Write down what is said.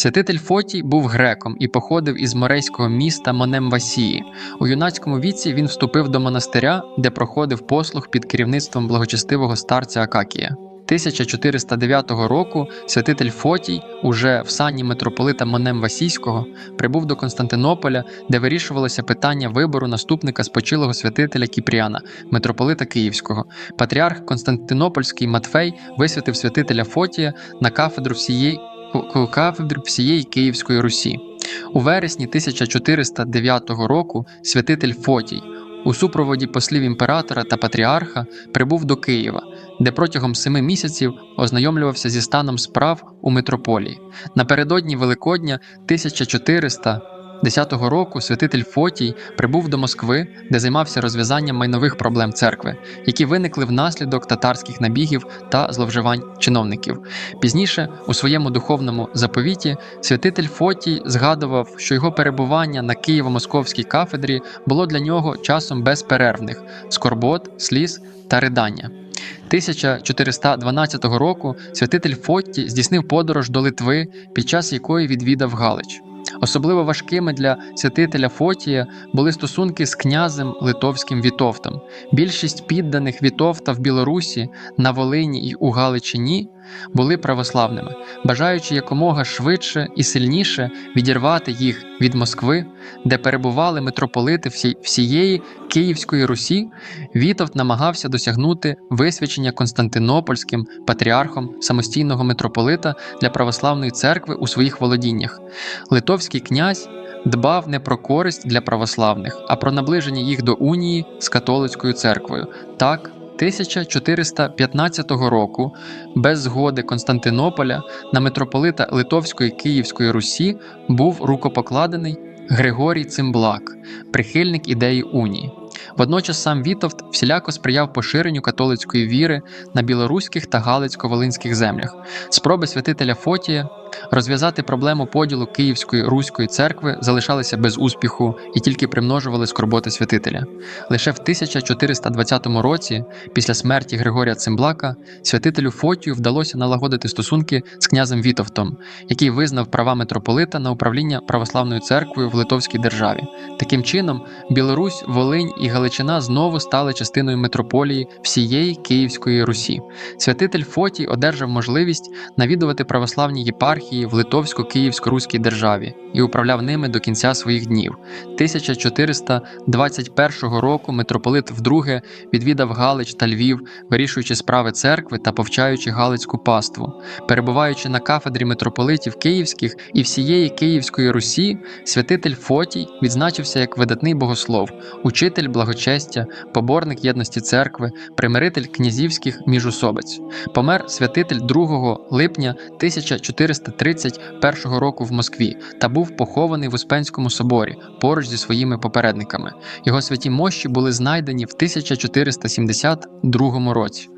Святитель Фотій був греком і походив із морейського міста Монемвасії. У юнацькому віці він вступив до монастиря, де проходив послуг під керівництвом благочестивого старця Акакія. 1409 року святитель Фотій, уже в сані митрополита Монем Васійського, прибув до Константинополя, де вирішувалося питання вибору наступника спочилого святителя Кіпріана, митрополита Київського. Патріарх Константинопольський Матфей висвятив святителя Фотія на кафедру всієї кафедру всієї Київської Русі. У вересні 1409 року святитель Фотій у супроводі послів імператора та патріарха прибув до Києва, де протягом семи місяців ознайомлювався зі станом справ у митрополії. Напередодні Великодня 1410 року святитель Фотій прибув до Москви, де займався розв'язанням майнових проблем церкви, які виникли внаслідок татарських набігів та зловживань чиновників. Пізніше, у своєму духовному заповіті, святитель Фотій згадував, що його перебування на Києво-Московській кафедрі було для нього часом безперервних скорбот, сліз та ридання. 1412 року святитель Фотті здійснив подорож до Литви, під час якої відвідав Галич. Особливо важкими для святителя Фотія були стосунки з князем литовським Вітовтом. Більшість підданих Вітовта в Білорусі, на Волині і у Галичині були православними, бажаючи якомога швидше і сильніше відірвати їх від Москви, де перебували митрополити всі- всієї Київської Русі, Вітовт намагався досягнути висвячення Константинопольським патріархом самостійного митрополита для православної церкви у своїх володіннях. Литовський князь дбав не про користь для православних, а про наближення їх до унії з католицькою церквою. Так, 1415 року, без згоди Константинополя, на митрополита Литовської Київської Русі був рукопокладений Григорій Цимблак, прихильник ідеї унії. Водночас сам Вітовт всіляко сприяв поширенню католицької віри на білоруських та галицько-волинських землях. Спроби святителя Фотія розв'язати проблему поділу Київської руської церкви залишалися без успіху і тільки примножували скорботи святителя. Лише в 1420 році, після смерті Григорія Цимблака, святителю Фотію вдалося налагодити стосунки з князем Вітовтом, який визнав права митрополита на управління православною церквою в Литовській державі. Таким чином, Білорусь, Волинь і Галичина знову стали частиною митрополії всієї Київської Русі. Святитель Фотій одержав можливість навідувати православні єпархії в Литовсько-Київсько-Руській державі і управляв ними до кінця своїх днів. 1421 року митрополит вдруге відвідав Галич та Львів, вирішуючи справи церкви та повчаючи Галицьку паству. Перебуваючи на кафедрі митрополитів Київських і всієї Київської Русі, святитель Фотій відзначився як видатний богослов, учитель благочестя, поборник єдності церкви, примиритель князівських міжусобиць. Помер святитель 2 липня 1431 року в Москві та був похований в Успенському соборі поруч зі своїми попередниками. Його святі мощі були знайдені в 1472 році.